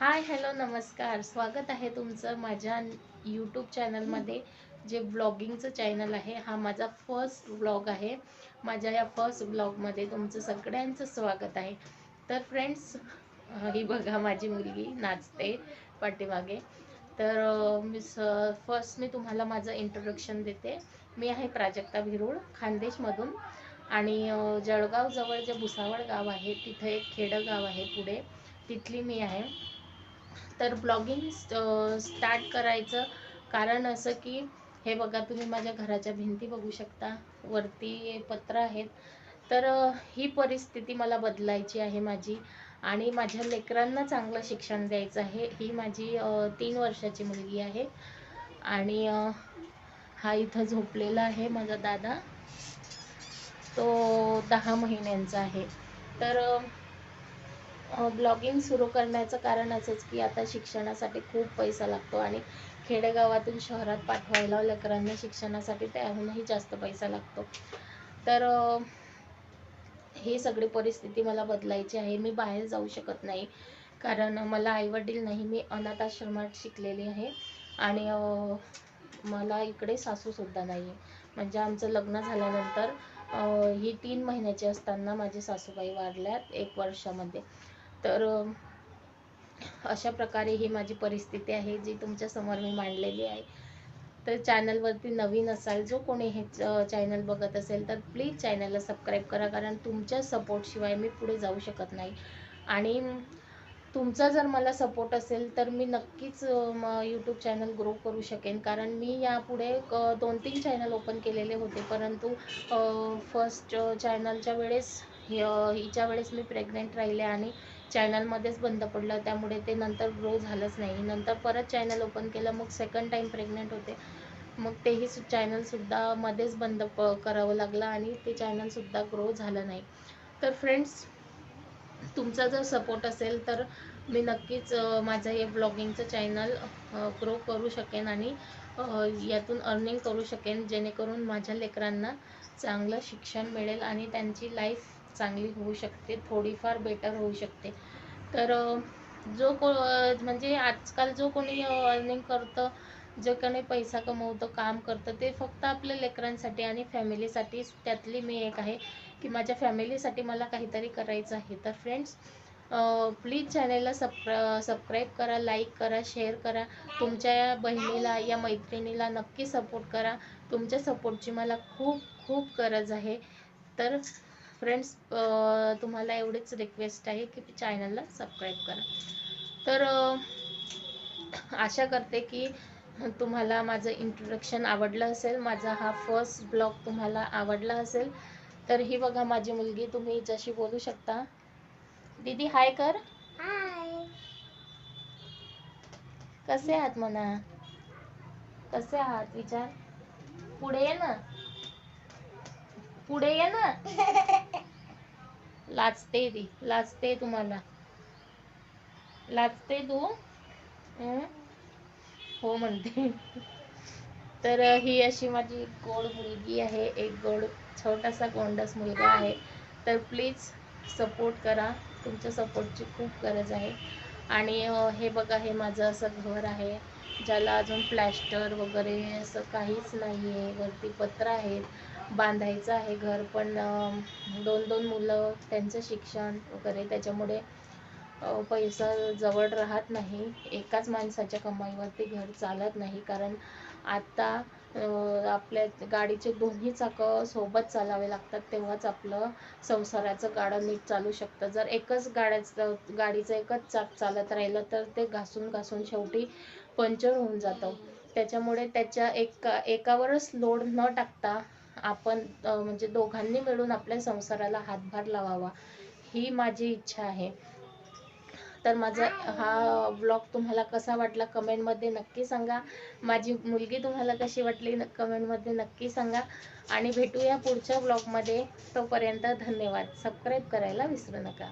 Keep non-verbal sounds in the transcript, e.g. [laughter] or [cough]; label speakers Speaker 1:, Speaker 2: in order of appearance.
Speaker 1: Hi hello नमस्कार. स्वागत आहे तुमचं माझ्या यूट्यूब चॅनलमध्ये जे ब्लॉगिंगचं चॅनल आहे. हा माझा फर्स्ट ब्लॉग आहे. माझ्या या फर्स्ट ब्लॉगमध्ये तुमचं सगळ्यांचं स्वागत आहे. तर फ्रेंड्स ही बघा माझी मुलगी नाचते पाठीमागे. तर मी स फर्स्ट मी तुम्हाला माझं इंट्रोडक्शन देते. मी आहे प्राजक्ता भिरूळ खानदेशमधून. आणि जळगावजवळ जे भुसावळ गाव आहे तिथे एक खेडं गाव आहे पुढे. तिथली मी आहे. तर ब्लॉगिंग स्टार्ट करायचं. कारण असं की हे बघा तुम्ही माझ्या घराच्या भिंती बघू शकता. वरती पत्र आहेत. तर ही परिस्थिती मला बदलायची आहे माझी. आणि माझ्या लेकरांना चांगलं शिक्षण द्यायचं आहे. ही माझी तीन वर्षाची मुलगी आहे. आणि हा इथं झोपलेला आहे माझा दादा. तो दहा महिन्यांचा आहे. तर ब्लॉगिंग सुरू करण्याचं कारण असंच की आता शिक्षणासाठी खूप पैसा लागतो आणि खेडेगावातून शहरात पाठवायला लेकरांना शिक्षणासाठी त्याहूनही जास्त पैसा लागतो. तर ही सगळी परिस्थिती मला बदलायची आहे. मी बाहेर जाऊ शकत नाही. कारण मला आईवडील नाही. मी अनाथ आश्रमात शिकलेली आहे. आणि मला इकडे सासूसुद्धा नाही आहे म्हणजे आमचं लग्न झाल्यानंतर ही तीन महिन्याची असताना माझी सासूबाई वारल्यात एक वर्षामध्ये. तर अशा प्रकारे ही माझी परिस्थिती आहे जी तुमच्यासमोर मी मांडलेली आहे. तर चॅनलवरती नवीन असाल जो कोणी हे चॅनल बघत असेल तर प्लीज चॅनलला सबस्क्राईब करा कारण तुमच्या सपोर्टशिवाय मी पुढे जाऊ शकत नाही. आणि तुमचा जर मला सपोर्ट असेल तर मी नक्कीच यूट्यूब चॅनल ग्रो करू शकेन. कारण मी यापुढे दोन तीन चॅनल ओपन केलेले होते परंतु फर्स्ट चॅनलच्या वेळेस हिच्या वेळेस मी प्रेग्नेंट राहिले आणि चॅनलमध्येच बंद पडलं. त्यामुळे ते नंतर ग्रो झालंच नाही. नंतर परत चॅनल ओपन केलं. मग सेकंड टाईम प्रेग्नेंट होते. मग तेही चॅनलसुद्धा मध्येच बंद प करावं लागलं आणि ते चॅनलसुद्धा ग्रो झालं नाही. तर फ्रेंड्स तुमचा जर सपोर्ट असेल तर मी नक्कीच माझं हे ब्लॉगिंगचं चॅनल ग्रो करू शकेन आणि यातून अर्निंग करू शकेन. जेणेकरून माझ्या लेकरांना चांगलं शिक्षण मिळेल आणि त्यांची लाईफ चांगली होऊ शकते थोडीफार बेटर होऊ शकते. तर जो को म्हणजे आजकाल जो कोणी अर्निंग करतं जे कोणी पैसा कमवतो काम करतं ते फक्त आपल्या लेकरांसाठी आणि फॅमिलीसाठी त्यातली मी एक आहे की माझ्या फॅमिलीसाठी मला काहीतरी करायचं आहे. तर फ्रेंड्स प्लीज चॅनेलला सबस्क्रा सबस्क्राईब करा लाईक करा शेअर करा. तुमच्या या बहिणीला या मैत्रिणीला नक्की सपोर्ट करा. तुमच्या सपोर्टची मला खूप खूप गरज आहे. तर फ्रेंड्स तुम्हाला एवढीच रिक्वेस्ट आहे की चॅनलला सबस्क्राईब करा. तर आशा करते की तुम्हाला माझं इंट्रोडक्शन आवडलं असेल माझा हा फर्स्ट ब्लॉग तुम्हाला आवडला असेल तर ही बघा माझी मुलगी तुम्ही हिच्याशी बोलू शकता. दीदी हाय कर.
Speaker 2: हाय
Speaker 1: कसे आहात म्हणा कसे आहात विचार? पुढे ये ना. पुढे ये ना. [laughs] लाजते ती लाजते तुम्हाला. लाजते तू? हो? म्हणते. तर ही अशी माझी गोड मुलगी आहे एक गोड छोटासा गोंडस मुलगा आहे. तर प्लीज सपोर्ट करा तुमच्या सपोर्टची खूप गरज आहे. आणि हे बघा हे माझं असं घर आहे ज्याला अजून प्लॅस्टर वगैरे असं काहीच नाही आहे वरती पत्र आहेत. बांधायचं आहे घर पण दोन दोन मुलं त्यांचं शिक्षण वगैरे त्याच्यामुळे पैसा जवळ राहत नाही. एकाच माणसाच्या कमाईवरती घर चालत नाही. कारण आता आपल्या गाडीचे दोन्ही चाकं सोबत चालावे लागतात तेव्हाच आपलं संसाराचं गाडं नीट चालू शकतं. जर एकच गाड्याचं गाडीचं एकच चाक चालत राहिलं तर ते घासून घासून शेवटी पंक्चर होऊन जातं. त्याच्यामुळे त्याच्या एक एकावरच लोड न टाकता आपण म्हणजे दोघांनी मिळून आपल्या संसाराला हातभार लावावा ही माझी इच्छा आहे. तर माझा हा ब्लॉग तुम्हाला कसा वाटला कमेंटमध्ये नक्की सांगा. माझी मुलगी तुम्हाला कशी वाटली कमेंटमध्ये नक्की सांगा. आणि भेटूया पुढच्या ब्लॉगमध्ये तोपर्यंत धन्यवाद. सबस्क्राईब करायला विसरू नका.